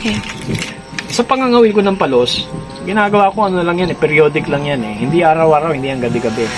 Okay. Sa pangangawil ko ng palos, ginagawa ko ano lang yan eh, periodic lang yan eh. Hindi araw-araw, hindi yan gabi-gabi.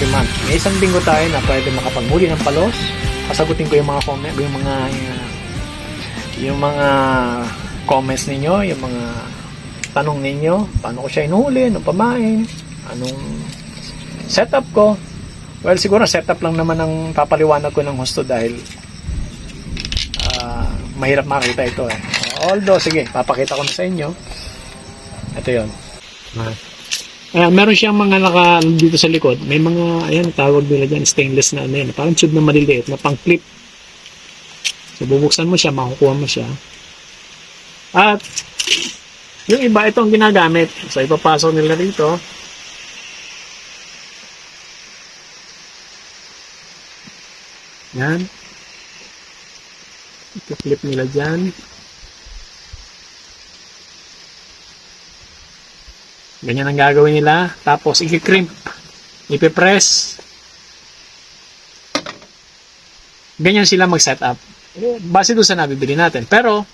Every month. May isang linggo tayo na pwede makapaghuli ng palos. Kasagutin ko yung mga comment, yung mga uh, yung mga comments ninyo, yung mga tanong ninyo, paano ko siya inuhuli, anong pamain, anong setup ko. Well, siguro setup lang naman ang papaliwanag ko ng husto dahil ah, mahirap makita ito eh. Although, sige, papakita ko na sa inyo. Ito yon. Ayan, meron siyang mga naka dito sa likod. May mga, ayan, tawag nila dyan, stainless na ano yan. Parang tube na maliliit na pang clip. So, bubuksan mo siya, makukuha mo siya. At, yung iba, ito ang ginagamit. So, ipapasok nila rito. Yan. Ito-clip nila dyan. Ganyan ang gagawin nila. Tapos, i-crimp. Ipipress. Ganyan sila mag-setup. Eh, Base doon sa nabibili natin. Pero,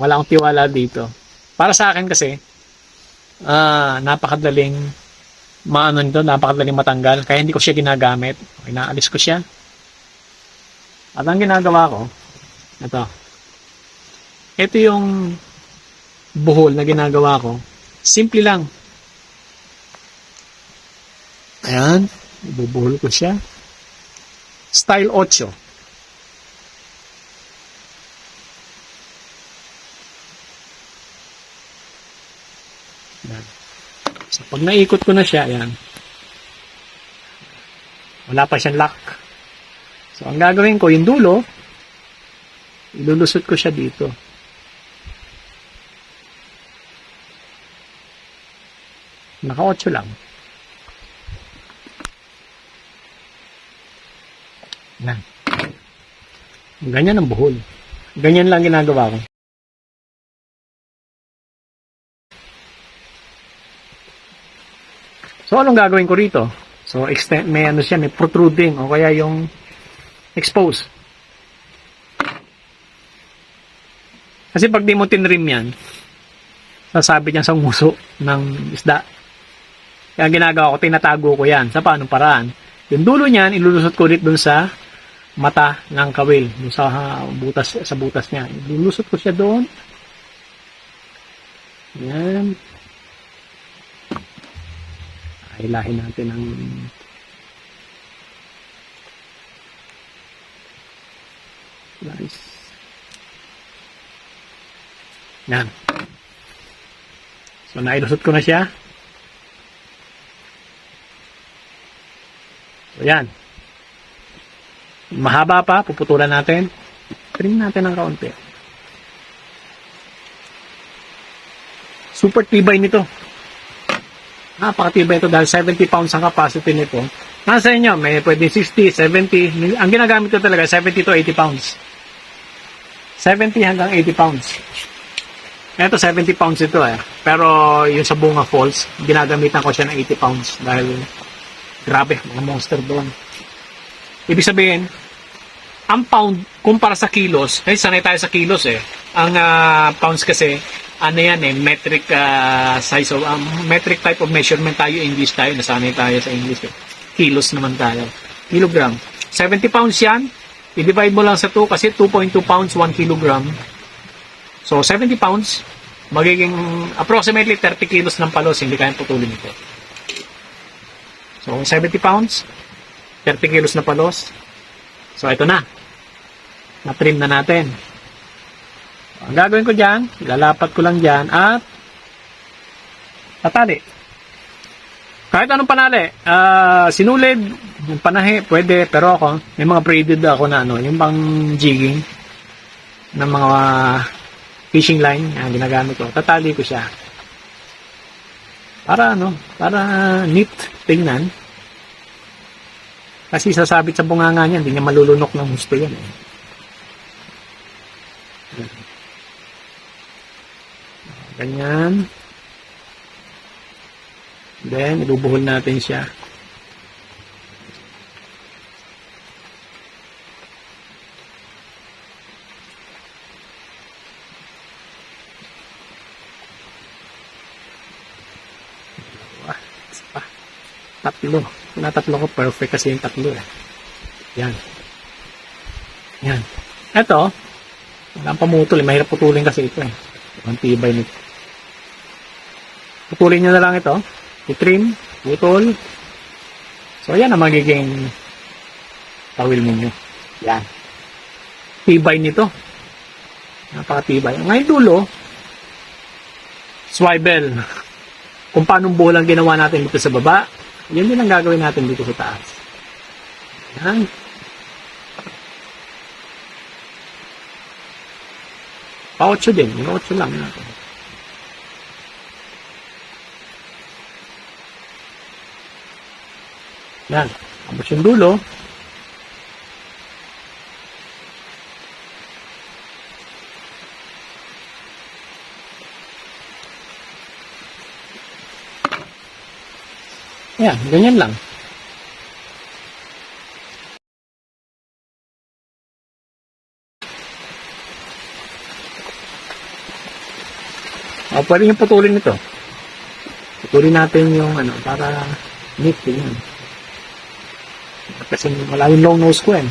wala akong tiwala dito. Para sa akin kasi, ah napakadaling maano nito, napakadaling matanggal. Kaya hindi ko siya ginagamit. Okay, naalis ko siya. At ang ginagawa ko, ito. Ito yung buhol na ginagawa ko. Simple lang. Ayan. Ibubuhol ko siya. Style 8. Ayan. So, pag naikot ko na siya, ayan. Wala pa siyang lock. So, ang gagawin ko, yung dulo, ilulusot ko siya dito. Naka 8 lang. Yan. Ganyan ang buhol. Ganyan lang ginagawa ko. So, anong gagawin ko rito? So, extend, may ano siya, may protruding o kaya yung expose. Kasi pag di mo tinrim yan, sasabi niya sa nguso ng isda. Kaya ginagawa ko, tinatago ko yan. Sa paano paraan? Yung dulo niyan, ilulusot ko ulit dun sa mata ng kawil. Sa ah, butas, sa butas niya. Ilulusot ko siya doon. Yan. Hilahin natin ang Nice. Yan. So, nailusot ko na siya. So, yan. Mahaba pa, puputulan natin. Trim natin ng kaunti. Super tibay nito. Napakatibay ito dahil 70 pounds ang capacity nito. Nasa inyo, may pwede 60, 70. Ang ginagamit ko talaga, 70 to 80 pounds. 70 hanggang 80 pounds. Ito, 70 pounds ito eh. Pero yung sa Bunga Falls, ginagamitan ko siya ng 80 pounds dahil grabe, mga monster doon. Ibig sabihin, ang pound kumpara sa kilos, kasi sanay tayo sa kilos eh. Ang ah, pounds kasi, ano yan eh, metric ah, size of, um, metric type of measurement tayo, English tayo, nasanay tayo sa English eh. Kilos naman tayo. Kilogram. 70 pounds yan, i-divide mo lang sa 2 kasi 2.2 pounds 1 kilogram. So, 70 pounds, magiging approximately 30 kilos ng palos, hindi kayang putulin ito. So, 70 pounds, 30 kilos na palos. So, ito na. Na-trim na natin. Ang gagawin ko dyan, lalapat ko lang dyan at tatali. Kahit anong panali, ah sinulid, yung panahi, pwede, pero ako, may mga braided ako na ano, yung pang jigging ng mga fishing line, yan, ginagamit ko. Tatali ko siya. Para ano, para neat tingnan. Kasi sasabit sa bunganga niya, hindi niya malulunok ng gusto yan. Eh. Ganyan. Then, ibubuhol natin siya. Tatlo. Na tatlo ko, perfect kasi yung tatlo eh. Yan. Yan. Ito, walang pamutol. Mahirap putulin kasi ito eh. Ang tibay nito. Putulin nyo na lang ito. I-trim, putol. So, yan ang magiging tawil ninyo. Yan. Tibay nito. Napakatibay. Ngayon dulo, swivel. Kung paano bulang ginawa natin dito sa baba, yan din ang gagawin natin dito sa taas. Yan. Pa-8 din. Yung 8 lang natin. Yan. Tapos yung dulo. Yan, ganyan lang. O, pwede yung putulin ito. Putulin natin yung ano, para neat yan. Kasi wala yung long nose ko eh.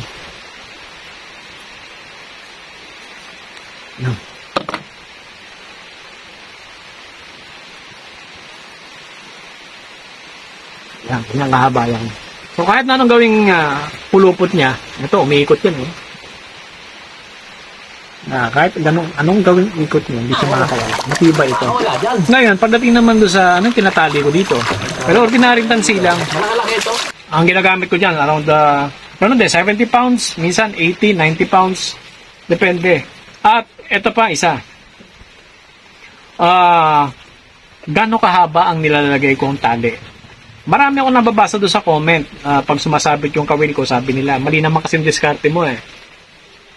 No. Yan, ganyan kahaba yan. So kahit na anong gawing ah, pulupot niya, ito, umiikot yan eh. Ah, kahit ganun, anong gawing ikot niya, hindi siya makakawala. Matibay ito. Ngayon, pagdating naman doon sa anong tinatali ko dito. Pero ordinaryong tansi lang. Malakalaki ito. Ang ginagamit ko dyan, around the, ano din, 70 pounds, minsan 80, 90 pounds. Depende. At ito pa, isa. Ah, gano'ng kahaba ang nilalagay kong tali? Marami ako nababasa doon sa comment. ah, pag sumasabit yung kawil ko, sabi nila, mali naman kasi yung diskarte mo eh.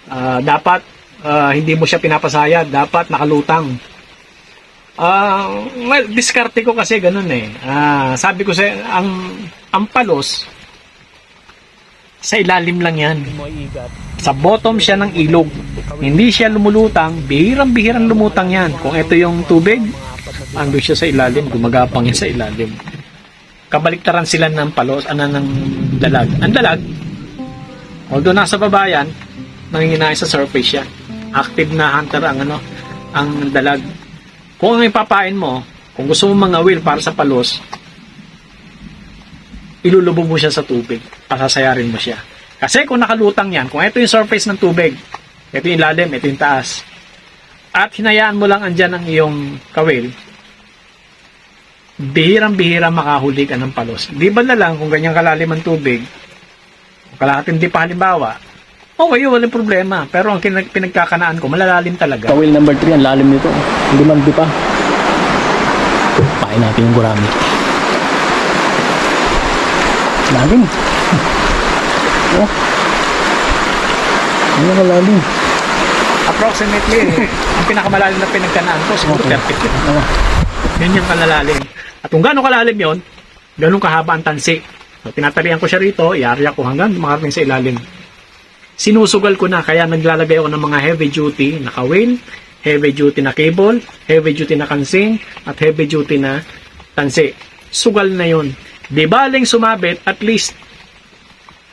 Ah, dapat, ah, hindi mo siya pinapasayad. Dapat nakalutang. Ah, well, diskarte ko kasi ganun eh. Ah, sabi ko sa ang ang palos sa ilalim lang 'yan. Sa bottom siya ng ilog. Hindi siya lumulutang, bihirang-bihirang lumutang 'yan. Kung ito yung tubig, ando siya sa ilalim, gumagapang yan sa ilalim. Kabaliktaran sila ng palos, ano ng dalag. Ang dalag, although nasa baba yan, nanginginay sa surface siya. Active na hunter ang ano, ang dalag. Kung ang ipapain mo, kung gusto mo mga will para sa palos, ilulubog mo siya sa tubig. Pasasayarin mo siya. Kasi kung nakalutang yan, kung ito yung surface ng tubig, ito yung ilalim, ito yung taas, at hinayaan mo lang andyan ang iyong kawil, bihirang-bihira makahuli ka ng palos. Di ba na lang kung ganyan kalalim ang tubig, kalahating di pa halimbawa, okay, walang problema. Pero ang kinag- pinagkakanaan ko, malalalim talaga. Kawil number 3, ang lalim nito. Hindi man di pa. Pain natin yung gurami. Lalim. Oh. Ano ka lalim? Approximately, ang pinakamalalim na pinagkanaan ko, siguro 30 feet. Yan yung kalalalim. At kung gaano kalalim yon, ganun kahaba ang tansi. So, tinatalian ko siya rito, iarya ko hanggang makarating sa ilalim. Sinusugal ko na, kaya naglalagay ako ng mga heavy duty na kawil, heavy duty na cable, heavy duty na kansing, at heavy duty na tansi. Sugal na yon. Di baling sumabit, at least,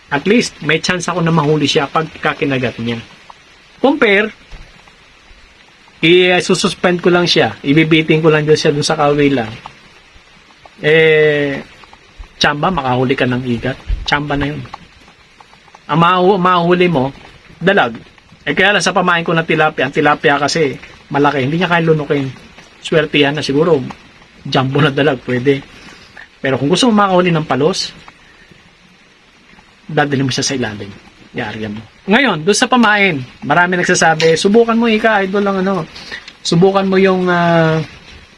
at least, may chance ako na mahuli siya pagka kinagat niya. Compare, i-suspend ko lang siya. Ibibiting ko lang dyan siya dun sa kawila. Eh, tsamba, makahuli ka ng igat. Tsamba na yun. Ang mahu- mahuli mo, dalag. Eh kaya lang sa pamain ko na tilapia, ang tilapia kasi malaki, hindi niya kaya lunukin. Swerte yan na siguro, jumbo na dalag, pwede. Pero kung gusto mo makahuli ng palos, dadali mo siya sa ilalim. Iarya mo. Ngayon, doon sa pamain, marami nagsasabi, subukan mo ika, idol lang ano, subukan mo yung ah,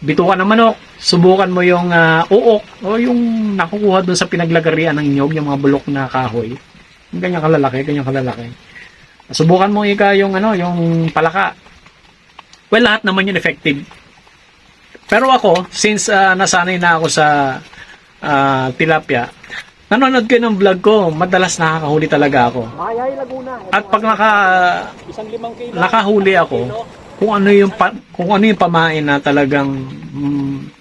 bitukan ng manok, subukan mo yung ah, uok, o yung nakukuha doon sa pinaglagarian ng nyog, yung mga bulok na kahoy. Yung ganyan kalalaki, ganyan kalalaki. Subukan mo ika yung ano, yung palaka. Well, lahat naman yun effective. Pero ako, since ah, nasanay na ako sa ah, tilapia, nanonood kayo ng vlog ko, madalas nakakahuli talaga ako. At pag naka, nakahuli ako, kung ano yung pa, kung ano yung pamain na talagang mm,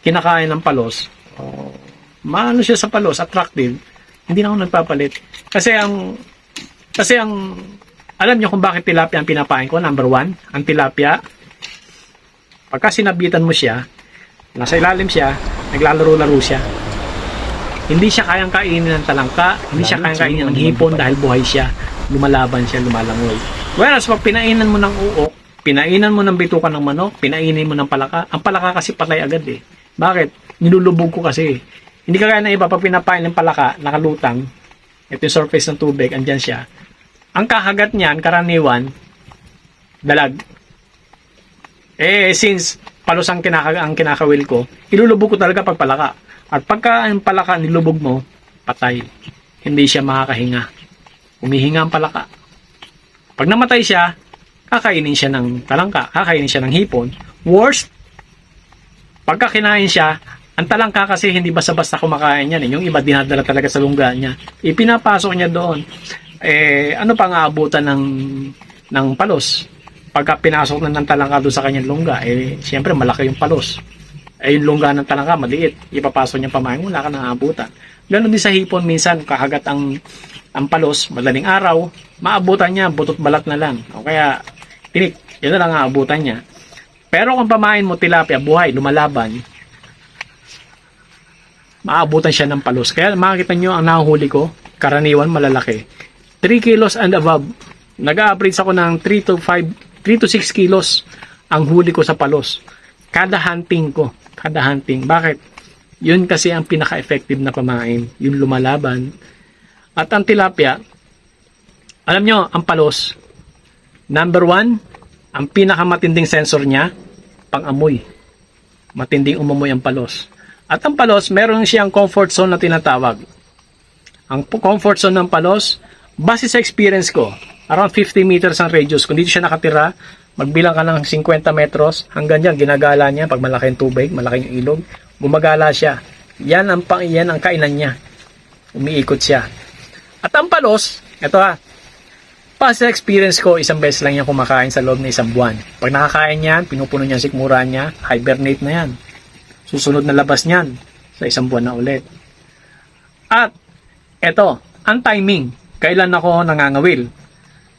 kinakain ng palos, oh, maano siya sa palos, attractive, hindi na ako nagpapalit. Kasi ang kasi ang alam niyo kung bakit tilapia ang pinapain ko? Number one, ang tilapia, pagka sinabitan mo siya, nasa ilalim siya, naglalaro-laro siya. Hindi siya kayang kainin ng talangka, hindi siya kayang kainin ng hipon dahil buhay siya. Lumalaban siya, lumalangoy. Whereas pag pinainan mo ng uok, pinainan mo ng bitukan ng manok, pinainin mo ng palaka, ang palaka kasi patay agad eh. Bakit? Nilulubog ko kasi. Hindi kagaya ng iba, pag pinapain ng palaka, nakalutang, ito yung surface ng tubig, andyan siya. Ang kahagat niyan, karaniwan, dalag. Eh, since palos ang, kinaka, ang kinakawil ko, ilulubog ko talaga pag palaka. At pagka ang palaka nilubog mo, patay. Hindi siya makakahinga. Umihinga ang palaka. Pag namatay siya, kakainin siya ng talangka, kakainin siya ng hipon. Worst, pagka kinain siya, ang talangka kasi hindi basta-basta kumakain yan. Eh. Yung iba dinadala talaga sa lungga niya. Ipinapasok niya doon. Eh, ano pang aabutan ng, ng palos? Pagka pinasok na ng talangka doon sa kanyang lungga, eh, siyempre malaki yung palos. Eh, yung lungga ng talangka, maliit. Ipapasok niya pamain, wala ka nang aabutan. Ganon din sa hipon, minsan kakagat ang ang palos, madaling araw, maabutan niya, butot balat na lang. O kaya, tinik, yun lang ang aabutan niya. Pero kung pamain mo tilapia, buhay, lumalaban, maabutan siya ng palos. Kaya makikita nyo ang nahuhuli ko, karaniwan malalaki. 3 kilos and above. Nag-average ako ng 3 to 5, 3 to 6 kilos ang huli ko sa palos. Kada hunting ko. Kada hunting. Bakit? Yun kasi ang pinaka-effective na pamain. Yung lumalaban. At ang tilapia, alam nyo, ang palos, number one, ang pinakamatinding sensor niya, pang-amoy. Matinding umamoy ang palos. At ang palos, meron siyang comfort zone na tinatawag. Ang comfort zone ng palos, base sa experience ko, around 50 meters ang radius. Kung dito siya nakatira, magbilang ka ng 50 metros, hanggang dyan, ginagala niya pag malaki yung tubig, malaki yung ilog, gumagala siya. Yan ang, pang, yan ang kainan niya. Umiikot siya. At ang palos, ito ha, Past experience ko, isang beses lang yan kumakain sa loob ng isang buwan. Pag nakakain yan, pinupuno niya sikmura niya, hibernate na yan. Susunod na labas niyan sa isang buwan na ulit. At eto, ang timing, kailan ako nangangawil.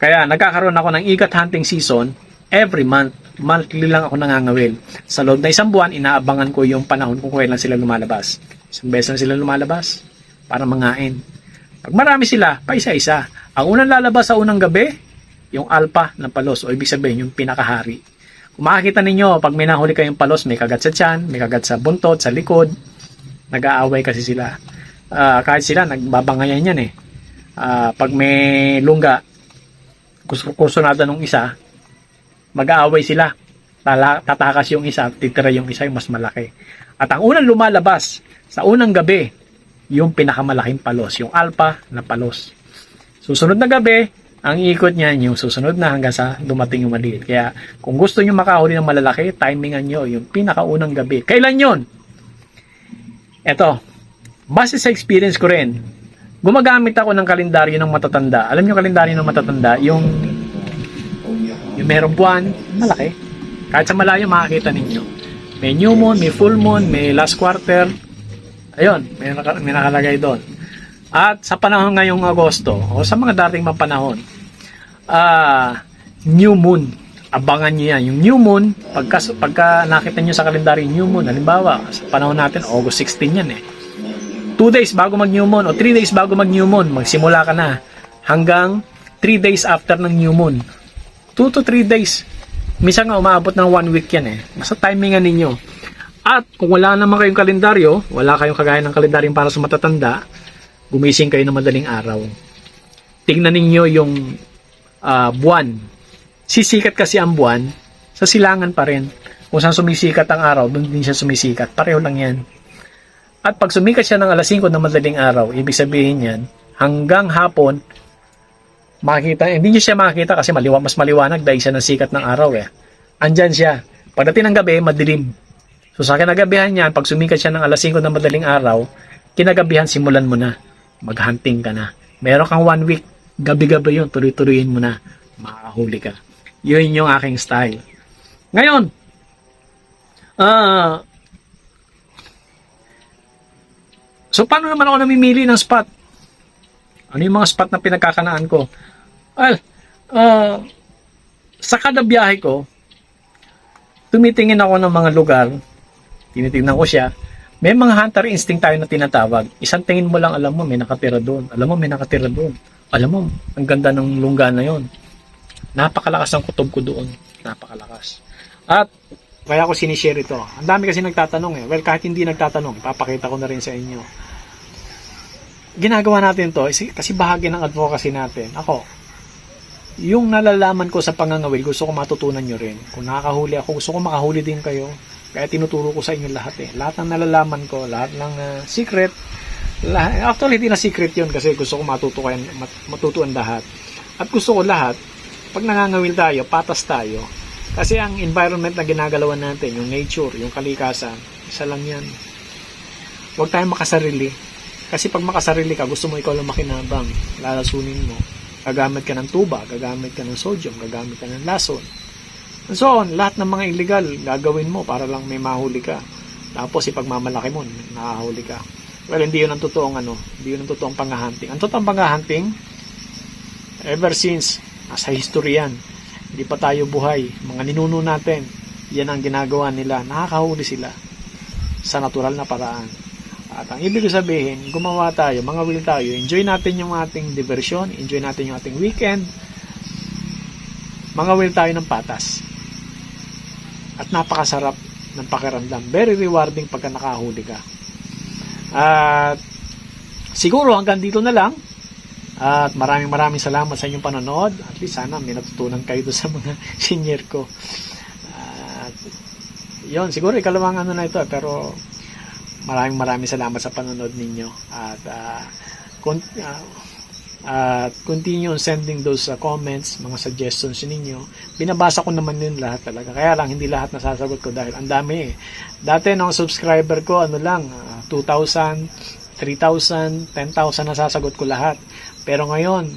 Kaya nagkakaroon ako ng ikat hunting season every month. Monthly lang ako nangangawil. Sa loob na isang buwan, inaabangan ko yung panahon kung kailan sila lumalabas. Isang beses lang sila lumalabas para mangain. Pag marami sila, pa isa-isa. Ang unang lalabas sa unang gabi, yung alpha ng palos o ibig sabihin yung pinakahari. Kung makikita ninyo, pag may nahuli kayong palos, may kagat sa tiyan, may kagat sa buntot, sa likod, nag-aaway kasi sila. Ah, kahit sila, nagbabangayan yan eh. Ah, pag may lungga, gusto kursunada nung isa, mag-aaway sila. Tala, tatakas yung isa, titira yung isa yung mas malaki. At ang unang lumalabas sa unang gabi, yung pinakamalaking palos, yung alpha na palos. Susunod na gabi, ang ikot niyan yung susunod na hanggang sa dumating yung maliit. Kaya kung gusto nyo makahuli ng malalaki, timingan nyo yung pinakaunang gabi. Kailan yon? Eto, base sa experience ko rin, gumagamit ako ng kalendaryo ng matatanda. Alam nyo kalendaryo ng matatanda? Yung, yung merong buwan, malaki. Kahit sa malayo, makakita ninyo. May new moon, may full moon, may last quarter. Ayun, may, naka, may nakalagay doon. At sa panahon ngayong Agosto, o sa mga dating mga panahon, ah new moon. Abangan niyo yan. Yung new moon, pagka, pagka nakita niyo sa kalendaryo new moon, halimbawa, sa panahon natin, August 16 yan eh. 2 days bago mag new moon o 3 days bago mag new moon, magsimula ka na hanggang 3 days after ng new moon. 2 to 3 days. Minsan nga umaabot ng 1 week yan eh. Nasa timingan ninyo. At kung wala naman kayong kalendaryo, wala kayong kagaya ng kalendaryo para sa matatanda, gumising kayo ng madaling araw. Tingnan ninyo yung ah, buwan. Sisikat kasi ang buwan, sa silangan pa rin. Kung saan sumisikat ang araw, doon din siya sumisikat. Pareho lang yan. At pag sumikat siya ng alas 5 ng madaling araw, ibig sabihin yan, hanggang hapon, makikita, hindi niyo siya makikita kasi maliwa, mas maliwanag dahil siya ng sikat ng araw eh. Andyan siya. Pagdating ng gabi, madilim. So sa kinagabihan niyan, pag sumikat siya ng alas 5 ng madaling araw, kinagabihan simulan mo na. Maghunting ka na. Meron kang one week, gabi-gabi yun, tuloy-tuloyin mo na. Makakahuli ka. Yun yung aking style. Ngayon, ah, so paano naman ako namimili ng spot? Ano yung mga spot na pinagkakanaan ko? Well, ah, sa kada biyahe ko, tumitingin ako ng mga lugar, tinitingnan ko siya, may mga hunter instinct tayo na tinatawag. Isang tingin mo lang, alam mo, may nakatira doon. Alam mo, may nakatira doon. Alam mo, ang ganda ng lungga na yon. Napakalakas ng kutob ko doon. Napakalakas. At, kaya ko sinishare ito. Ang dami kasi nagtatanong eh. Well, kahit hindi nagtatanong, papakita ko na rin sa inyo. Ginagawa natin to kasi, kasi bahagi ng advocacy natin. Ako, yung nalalaman ko sa pangangawil, gusto ko matutunan nyo rin. Kung nakakahuli ako, gusto ko makahuli din kayo. Kaya tinuturo ko sa inyo lahat eh. Lahat ng nalalaman ko, lahat ng ah, secret, lahat, actually hindi na secret yun kasi gusto ko matutukan, mat, matutuan lahat. At gusto ko lahat, pag nangangawil tayo, patas tayo. Kasi ang environment na ginagalawan natin, yung nature, yung kalikasan, isa lang yan. Huwag tayong makasarili. Kasi pag makasarili ka, gusto mo ikaw lang makinabang, lalasunin mo. Gagamit ka ng tuba, gagamit ka ng sodium, gagamit ka ng lason. So lahat ng mga illegal, gagawin mo para lang may mahuli ka. Tapos ipagmamalaki mo, nakahuli ka. Well, hindi yun ang totoong ano, hindi yun ang totoong panghahunting. Ang totoong panghahunting, ever since, nasa history yan. Hindi pa tayo buhay. Mga ninuno natin, yan ang ginagawa nila. Nakakahuli sila sa natural na paraan. At ang ibig sabihin, gumawa tayo, mga will tayo, enjoy natin yung ating diversion, enjoy natin yung ating weekend, mga will tayo ng patas. At napakasarap ng pakiramdam. Very rewarding pagka nakahuli ka. At siguro hanggang dito na lang. At maraming maraming salamat sa inyong panonood. At least sana may natutunan kayo sa mga senior ko. At yun, siguro ikalawang ano na ito. eh, Pero maraming maraming salamat sa panonood ninyo. At ah, kun- ah, at continue on sending those uh, comments, mga suggestions ninyo. Binabasa ko naman yun lahat talaga. Kaya lang, hindi lahat nasasagot ko dahil ang dami eh. Dati nung subscriber ko, ano lang, ah, 2,000, 3,000, 10,000 nasasagot ko lahat. Pero ngayon,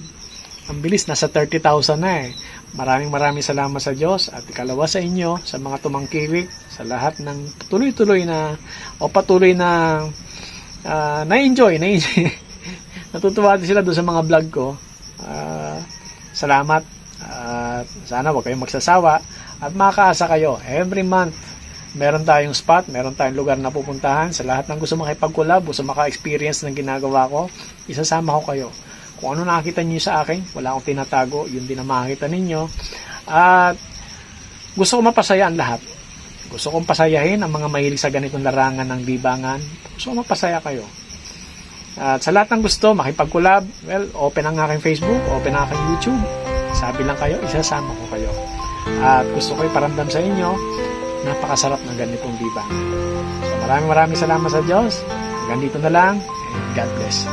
ang bilis, nasa 30,000 na eh. Maraming maraming salamat sa Diyos at ikalawa sa inyo, sa mga tumangkilik, sa lahat ng tuloy-tuloy na o patuloy na ah, na-enjoy, na-enjoy. Natutuwa din sila doon sa mga vlog ko. Ah, salamat. At sana wag kayong magsasawa. At makakaasa kayo. Every month, meron tayong spot, meron tayong lugar na pupuntahan. Sa lahat ng gusto makipag-collab, gusto maka-experience ng ginagawa ko, isasama ko kayo. Kung ano nakita niyo sa akin, wala akong tinatago, yun din ang makikita ninyo. At gusto ko mapasaya ang lahat. Gusto kong pasayahin ang mga mahilig sa ganitong larangan ng libangan. Gusto ko mapasaya kayo. At sa lahat ng gusto, makipag-collab, well, open ang aking Facebook, open ang aking YouTube. Sabi lang kayo, isasama ko kayo. At gusto ko iparamdam sa inyo, napakasarap ng ganitong libangan. So maraming maraming salamat sa Diyos. Hanggang dito na lang, and God bless.